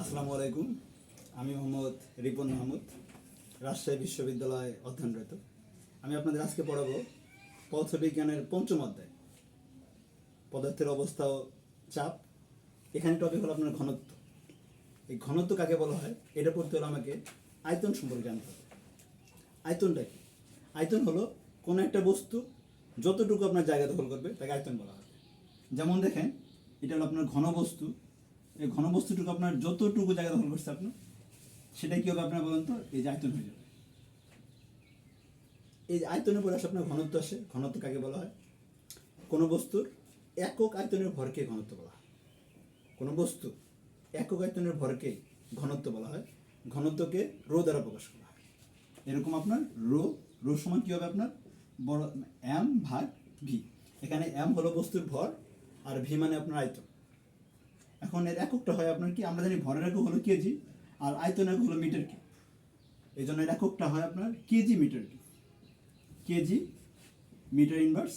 আসসালামু আলাইকুম। আমি মোহাম্মদ রিপন মাহমুদ, রাজশাহী বিশ্ববিদ্যালয়ে অধ্যয়নরত। আমি আপনাদের আজকে পড়াবো পদার্থবিজ্ঞানের পঞ্চম অধ্যায়। পদার্থের অবস্থা ও চাপ। এখানে টপিক হলো আপনার ঘনত্ব। এই ঘনত্ব কাকে বলা হয়? এটা পড়তে হলে আমাকে আয়তন সম্পর্কে জানতে হবে। আয়তনটা কি? আয়তন হলো কোনো একটা বস্তু যতটুকু আপনার জায়গা দখল করবে, তাকে আয়তন বলা হয়। যেমন দেখেন, এটা হলো আপনার ঘন বস্তু। এই ঘন বস্তুটুকু আপনার যতটুকু জায়গা দখল করছে আপনার, সেটাই কি হবে আপনার বলেন তো, এই যে আয়তন হয়ে যাবে। এই আয়তনের পরে আসে আপনার ঘনত্ব আসে, ঘনত্ব কাকে বলা হয়? কোনো বস্তুর একক আয়তনের ভরকে ঘনত্ব বলা হয়। কোনো বস্তু একক আয়তনের ভরকে ঘনত্ব বলা হয়, ঘনত্বকে রো দ্বারা প্রকাশ করা হয়। এরকম আপনার রো রো সমান কী হবে আপনার? বড়, এম ভাগ ভি। এখানে এম হলো বস্তুর ভর, আর ভি মানে আপনার আয়তন। এখন এর এককটা হয় আপনার কি? আমরা জানি ভরের একক হলো কেজি, আর আয়তন একক হলো মিটার কি এই জন্য এর এককটা হয় আপনার KG meter KG meter inverse